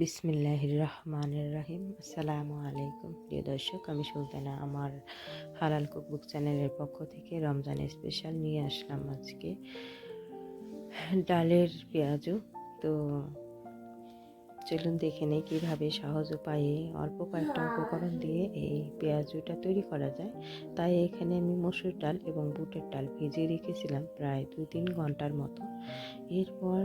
বিসমিল্লাহির রহমানির রহিম। আসসালামু আলাইকুম। প্রিয় দর্শক, আমি সুলতানা। আমার হালাল কুকবুক চ্যানেলের পক্ষ থেকে রমজান স্পেশাল নিয়ে আসলাম আজকে ডালের পেঁয়াজু। তো চলুন দেখে নেই কীভাবে সহজ উপায়ে অল্প কয়েকটা উপকরণ দিয়ে এই পেঁয়াজুটা তৈরি করা যায়। তাই এখানে আমি মসুর ডাল এবং বুটের ডাল ভিজিয়ে রেখেছিলাম প্রায় দুই তিন ঘণ্টার মতো। এরপর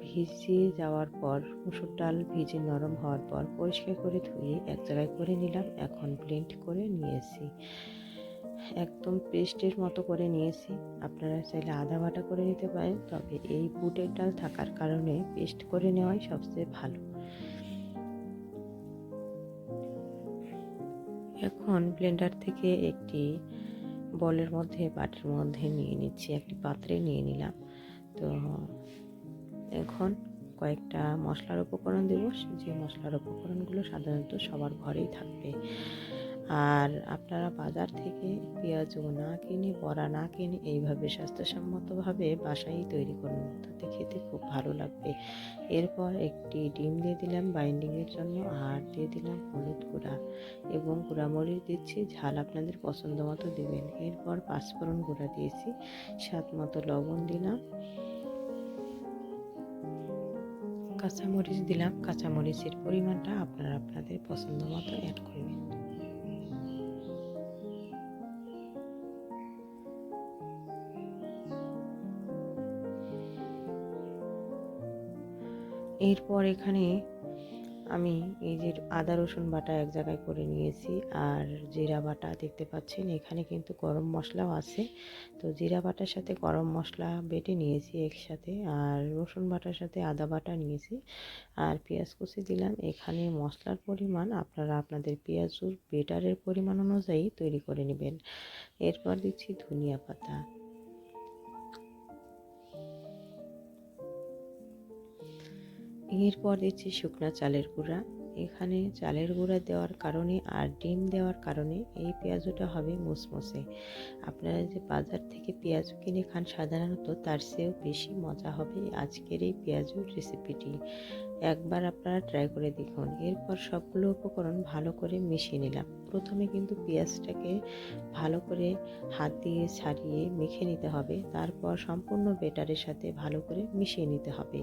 ভিজিয়ে যাওয়ার পর, মুসুর ডাল ভিজে নরম হওয়ার পর পরিষ্কার করে ধুয়ে এক জায়গায় করে নিলাম। এখন ব্লেন্ড করে নিয়েছি। একদম পেস্টের মতো করে নিয়েছি। আপনারা চাইলে আদা বাটা করে নিতে পারেন, তবে এই বুটের ডাল থাকার কারণে পেস্ট করে নেওয়াই সবচেয়ে ভালো। এখন ব্লেন্ডার থেকে একটি বলের মধ্যে, বাটির মধ্যে নিয়ে নিচ্ছি, একটি পাত্রে নিয়ে নিলাম। এখন কয়েকটা মশলার উপকরণ দেব। যে মশলার উপকরণগুলো সাধারণত সবার ঘরেই থাকবে। আর আপনারা বাজার থেকে পেঁয়াজ না কিনে, বড়া না কিনে এইভাবে স্বাস্থ্যসম্মতভাবে বাসায় তৈরি করুন তাতে খেতে খুব ভালো লাগবে। এরপর একটি ডিম দিয়ে দিলাম বাইন্ডিংয়ের জন্য। আর দিয়ে দিলাম হলুদ গুঁড়া এবং গুঁড়ামরিচ দিচ্ছি। ঝাল আপনাদের পছন্দ মতো দেবেন। এরপর পাঁচফোড়ন গুঁড়া দিয়েছি। স্বাদ মতো লবণ দিলাম। কাঁচামরিচ দিলাম। কাঁচামরিচের পরিমাণটা আপনারা আপনাদের পছন্দ মতো অ্যাড করবেন। এরপর এখানে আমি এই যে আদা, রসুন বাটা এক জায়গায় করে নিয়েছি আর জিরা বাটা দেখতে পাচ্ছেন, এখানে কিন্তু গরম মশলাও আছে। তো জিরা বাটার সাথে গরম মশলা বেটে নিয়েছি একসাথে আর রসুন বাটার সাথে আদা বাটা নিয়েছি আর পেঁয়াজ কুচি দিলাম। এখানে মশলার পরিমাণ আপনারা আপনাদের পেঁয়াজুর বেটারের পরিমাণ অনুযায়ী তৈরি করে নেবেন। এরপর দিচ্ছি ধনিয়া পাতা। এরপর দিচ্ছি শুকনা চালের গুঁড়া। এখানে চালের গুঁড়া দেওয়ার কারণে আর ডিম দেওয়ার কারণে এই পেঁয়াজটা হবে মুসমুসে। আপনারা যে বাজার থেকে পেঁয়াজ কিনে খান সাধারণত তার চেয়েও বেশি মজা হবে আজকের এই পেঁয়াজুর রেসিপিটি। একবার আপনারা ট্রাই করে দেখুন। এরপর সবগুলো উপকরণ ভালো করে মিশিয়ে নিলাম। প্রথমে কিন্তু পেঁয়াজটাকে ভালো করে হাত দিয়ে ছাড়িয়ে মেখে নিতে হবে। তারপর সম্পূর্ণ বেটারের সাথে ভালো করে মিশিয়ে নিতে হবে।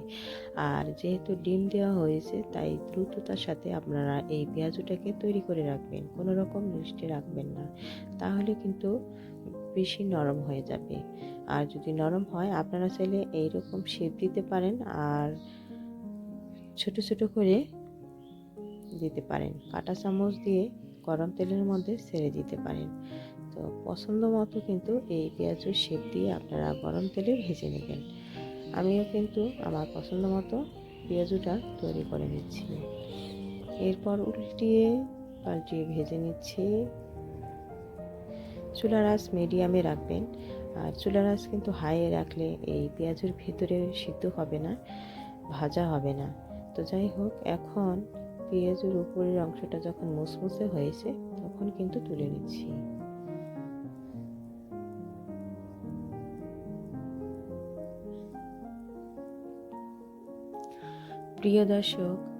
আর যেহেতু ডিম দেওয়া হয়েছে, তাই দ্রুততার সাথে আপনারা এই পেঁয়াজটাকে তৈরি করে রাখবেন, কোনো রকম মিষ্টি রাখবেন না। তাহলে কিন্তু বেশি নরম হয়ে যাবে। আর যদি নরম হয়, আপনারা চাইলে এইরকম শেপ দিতে পারেন আর ছোট ছোট করে দিতে পারেন। কাঁটা চামচ দিয়ে গরম তেলের মধ্যে ছেড়ে দিতে পারেন। তো পছন্দ মতো কিন্তু এই পেঁয়াজের শেপ দিয়ে আপনারা গরম তেলে ভেজে নেবেন। আমিও কিন্তু আমার পছন্দ মতো পেঁয়াজুটা তৈরি করে নিচ্ছি। এরপর উল্টিয়ে পাল্টিয়ে ভেজে নিচ্ছি। চুলার আঁচ মিডিয়ামে রাখবেন। আর চুলার আঁচ কিন্তু হাইয়ে রাখলে এই পেঁয়াজের ভিতরে সিদ্ধ হবে না, ভাজা হবে না। তো যাই হোক, এখন পেঁয়াজের উপরের অংশটা যখন মুসমুসে হয়েছে, তখন কিন্তু তুলে নিচ্ছি। প্রিয় দর্শক